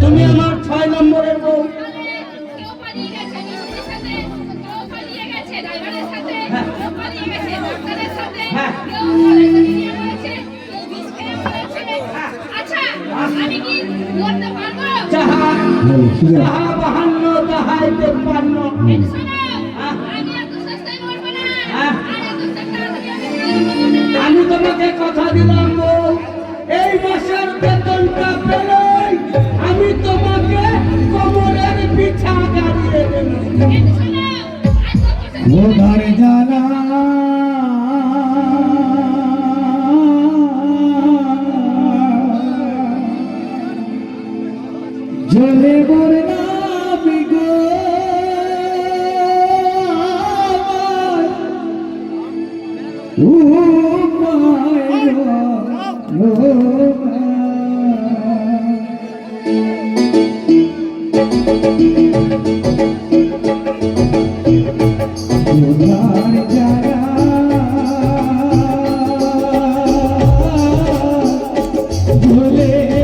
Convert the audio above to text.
তুমি আমার ছয় নম্বরের বউ। হ্যাঁ। হ্যাঁ। হ্যাঁ। বাহান্ন আমি তোমাকে কথা দিলাম। ও ধারে জানা জলে বরে নামি গো ও মায় ও মায় ভুলে